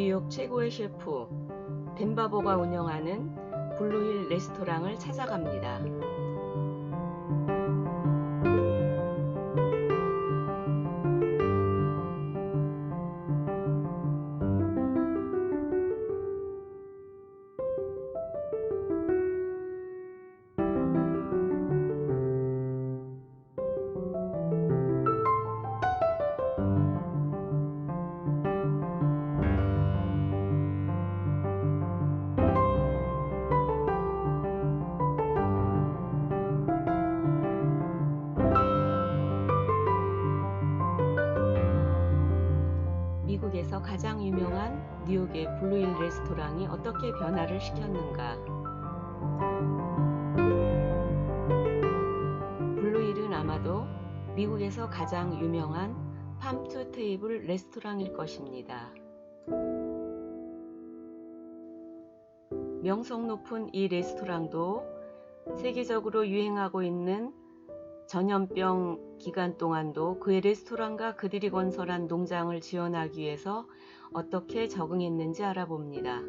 뉴욕 최고의 셰프 덴바보가 운영하는 블루힐 레스토랑을 찾아갑니다. 유명한 뉴욕의 블루힐 레스토랑이 어떻게 변화를 시켰는가? 블루힐은 아마도 미국에서 가장 유명한 팜투 테이블 레스토랑일 것입니다. 명성 높은 이 레스토랑도 세계적으로 유행하고 있는 전염병 기간 동안도 그의 레스토랑과 그들이 건설한 농장을 지원하기 위해서 어떻게 적응했는지 알아봅니다.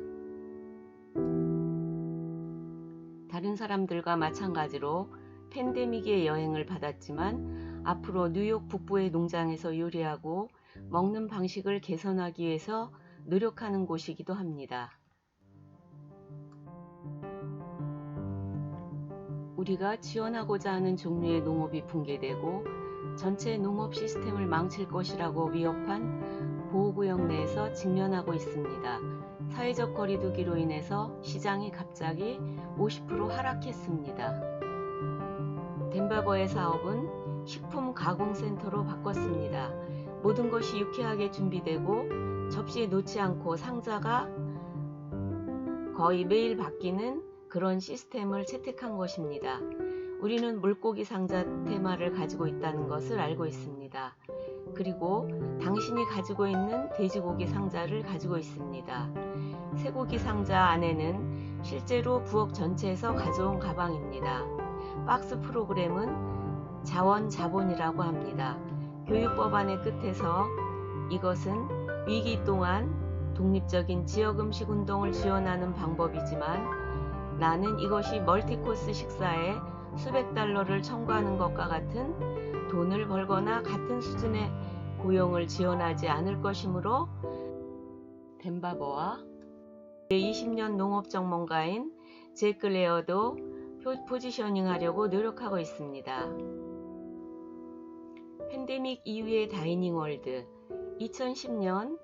다른 사람들과 마찬가지로 팬데믹의 여행을 받았지만 앞으로 뉴욕 북부의 농장에서 요리하고 먹는 방식을 개선하기 위해서 노력하는 곳이기도 합니다. 우리가 지원하고자 하는 종류의 농업이 붕괴되고 전체 농업 시스템을 망칠 것이라고 위협한 보호구역 내에서 직면하고 있습니다. 사회적 거리두기로 인해서 시장이 갑자기 50% 하락했습니다. 덴바버의 사업은 식품 가공센터로 바꿨습니다. 모든 것이 유쾌하게 준비되고 접시에 놓지 않고 상자가 거의 매일 바뀌는 그런 시스템을 채택한 것입니다. 우리는 물고기 상자 테마를 가지고 있다는 것을 알고 있습니다. 그리고 당신이 가지고 있는 돼지고기 상자를 가지고 있습니다. 쇠고기 상자 안에는 실제로 부엌 전체에서 가져온 가방입니다. 박스 프로그램은 자원 자본이라고 합니다. 교육법안의 끝에서 이것은 위기 동안 독립적인 지역 음식 운동을 지원하는 방법이지만 나는 이것이 멀티코스 식사에 수백 달러를 청구하는 것과 같은 돈을 벌거나 같은 수준의 고용을 지원하지 않을 것이므로 덴바버와 20년 농업 전문가인 제크 레어도 포지셔닝 하려고 노력하고 있습니다. 팬데믹 이후의 다이닝 월드 2010년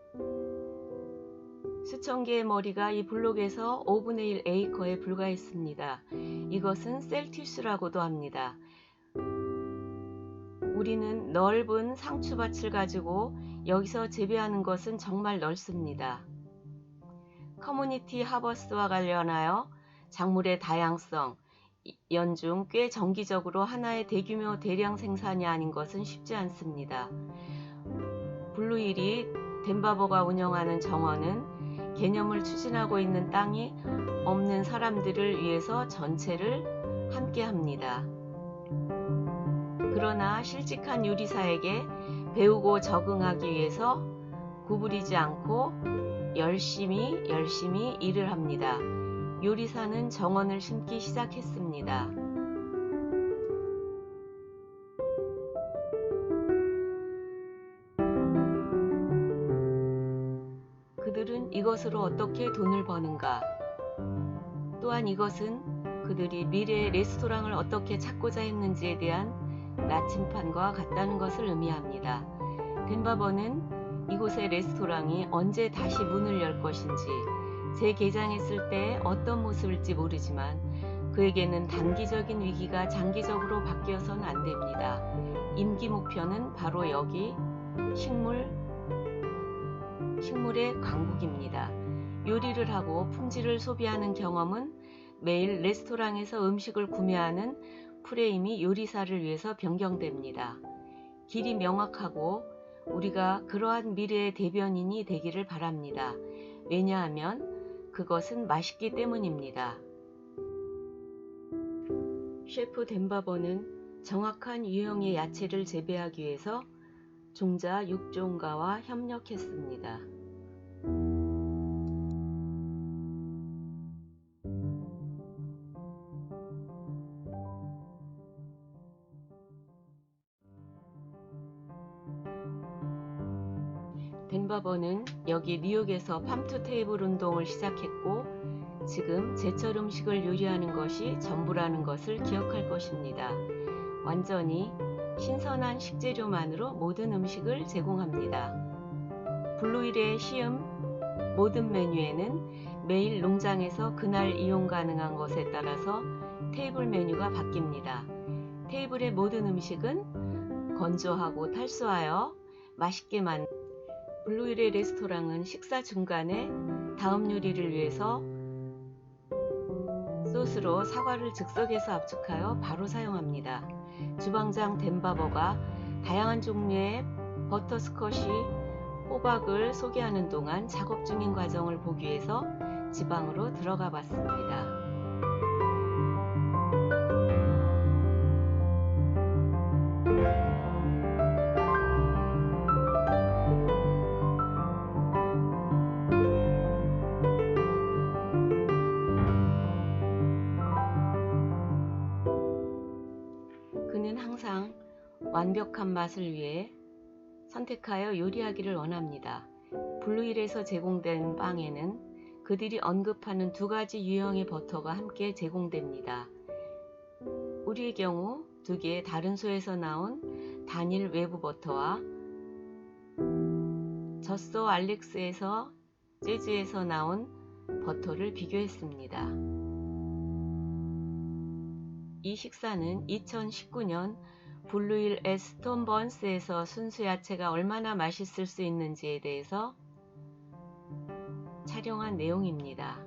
수천 개의 머리가 이 블록에서 5분의 1 에이커에 불과했습니다. 이것은 셀티우스라고도 합니다. 우리는 넓은 상추밭을 가지고 여기서 재배하는 것은 정말 넓습니다. 커뮤니티 하버스와 관련하여 작물의 다양성, 연중 꽤 정기적으로 하나의 대규모 대량 생산이 아닌 것은 쉽지 않습니다. 블루힐이 덴바버가 운영하는 정원은 개념을 추진하고 있는 땅이 없는 사람들을 위해서 전체를 함께 합니다. 그러나 실직한 요리사에게 배우고 적응하기 위해서 구부리지 않고 열심히 열심히 일을 합니다. 요리사는 정원을 심기 시작했습니다. 그들은 이것으로 어떻게 돈을 버는가? 또한 이것은 그들이 미래의 레스토랑을 어떻게 찾고자 했는지에 대한 나침판과 같다는 것을 의미합니다. 덴바버는 이곳의 레스토랑이 언제 다시 문을 열 것인지, 재개장했을 때 어떤 모습일지 모르지만 그에게는 단기적인 위기가 장기적으로 바뀌어서는 안 됩니다. 임기 목표는 바로 여기 식물, 식물의 강국입니다. 요리를 하고 품질을 소비하는 경험은 매일 레스토랑에서 음식을 구매하는 프레임이 요리사를 위해서 변경됩니다. 길이 명확하고 우리가 그러한 미래의 대변인이 되기를 바랍니다. 왜냐하면 그것은 맛있기 때문입니다. 셰프 덴바버는 정확한 유형의 야채를 재배하기 위해서 종자 육종가와 협력했습니다. 덴버버는 여기 뉴욕에서 팜투 테이블 운동을 시작했고 지금 제철 음식을 요리하는 것이 전부라는 것을 기억할 것입니다. 완전히 신선한 식재료만으로 모든 음식을 제공합니다. 블루힐의 시음 모든 메뉴에는 매일 농장에서 그날 이용 가능한 것에 따라서 테이블 메뉴가 바뀝니다. 테이블의 모든 음식은 건조하고 탈수하여 맛있게 만 블루힐의 레스토랑은 식사 중간에 다음 요리를 위해서 소스로 사과를 즉석에서 압축하여 바로 사용합니다. 주방장 덴바버가 다양한 종류의 버터스컷이 호박을 소개하는 동안 작업 중인 과정을 보기 위해서 지방으로 들어가 봤습니다. 완벽한 맛을 위해 선택하여 요리하기를 원합니다. 블루힐에서 제공된 빵에는 그들이 언급하는 두 가지 유형의 버터가 함께 제공됩니다. 우리의 경우 두 개의 다른 소에서 나온 단일 외부 버터와 젖소 알렉스에서 재즈에서 나온 버터를 비교했습니다. 이 식사는 2019년 블루일 에스톤 번스에서 순수 야채가 얼마나 맛있을 수 있는지에 대해서 촬영한 내용입니다.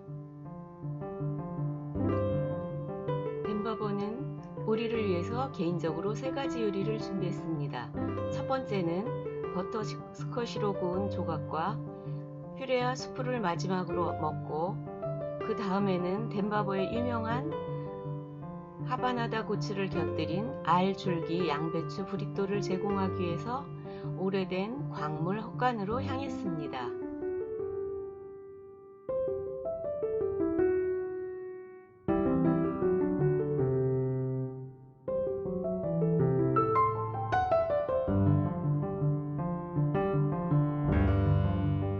덴버버는 우리를 위해서 개인적으로 세 가지 요리를 준비했습니다. 첫 번째는 버터 스커시로 구운 조각과 퓨레와 수프를 마지막으로 먹고 그 다음에는 덴바버의 유명한 하바나다 고추를 곁들인 알 줄기 양배추 브리또를 제공하기 위해서 오래된 광물 헛간으로 향했습니다.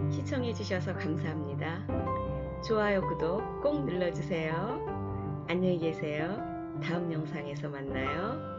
시청해주셔서 감사합니다. 좋아요, 구독 꼭 눌러주세요. 안녕히 계세요. 다음 영상에서 만나요.